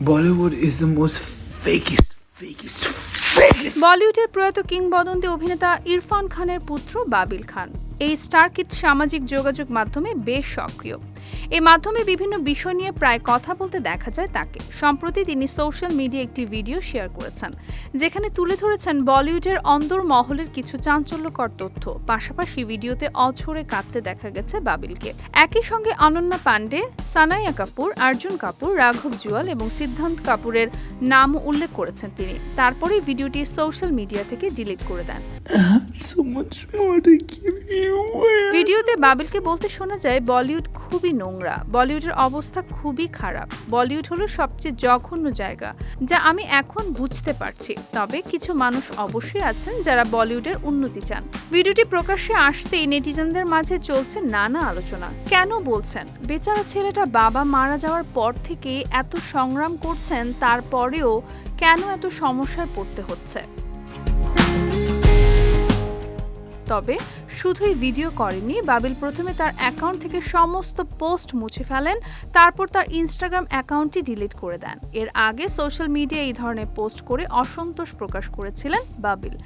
Bollywood is the most fakest, fakest. বলিউডের প্রয়াত কিংবদন্তি অভিনেতা ইরফান খানের পুত্র বাবিল খান এই স্টার কিট সামাজিক যোগাযোগ মাধ্যমে বেশ সক্রিয় এই মাধ্যমে বিভিন্ন বিষয় নিয়ে প্রায় কথা বলতে দেখা যায় তাকে। সম্প্রতি তিনি সোশ্যাল মিডিয়া একটি ভিডিও শেয়ার করেছেন যেখানে তুলে ধরেছেন বলিউডের অন্দর মহলের কিছু চাঞ্চল্যকর তথ্য। পাশাপাশি ভিডিওতে অঝরে কাঁদতে দেখা গেছে বাবিলকে। একই সঙ্গে অনন্যা পান্ডে সানাইয়া কাপুর অর্জুন কাপুর রাঘব জুয়াল এবং সিদ্ধান্ত কাপুরের নাম উল্লেখ করেছেন তিনি। তারপরেই ভিডিওটি সোশ্যাল মিডিয়া থেকে ডিলিট করে দেন. ভিডিওতে বাবিলকে বলতে শোনা যায় বলিউড খুবই নোংরা। বলিউডের অবস্থা খুবই খারাপ। বলিউড হলো সবচেয়ে জঘন্য জায়গা, যা আমি এখন বুঝতে পারছি। তবে কিছু মানুষ অবশ্যই আছেন যারা বলিউডের উন্নতি চান। ভিডিওটি প্রকাশ্যে আসতেই নেটিজেনদের মাঝে চলছে নানা আলোচনা। কেন বলছেন? বেচারা ছেলেটা বাবা মারা যাওয়ার পর থেকে এত সংগ্রাম করছেন, তারপরেও কেন এত সমস্যায় পড়তে হচ্ছে? তবে শুধুই ভিডিও করেননি। বাবিল প্রথমে তার অ্যাকাউন্ট থেকে সমস্ত পোস্ট মুছে ফেলেন, তারপর তার ইনস্টাগ্রাম অ্যাকাউন্টটি ডিলিট করে দেন। এর আগে সোশ্যাল মিডিয়া এই ধরনের পোস্ট করে অসন্তোষ প্রকাশ করেছিলেন বাবিল।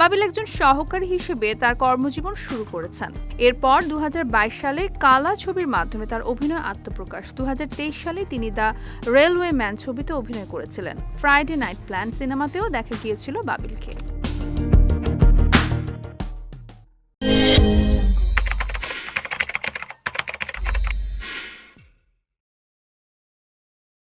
বাবিল একজন সহকারী হিসেবে তার কর্মজীবন শুরু করেছেন। এরপর দু হাজার বাইশ সালে কালা ছবির মাধ্যমে তার অভিনয় আত্মপ্রকাশ। দু হাজার তেইশ সালে তিনি দ্য রেলওয়ে ম্যান ছবিতে অভিনয় করেছিলেন। ফ্রাইডে নাইট প্ল্যান সিনেমাতেও দেখা গিয়েছিল বাবিলকে।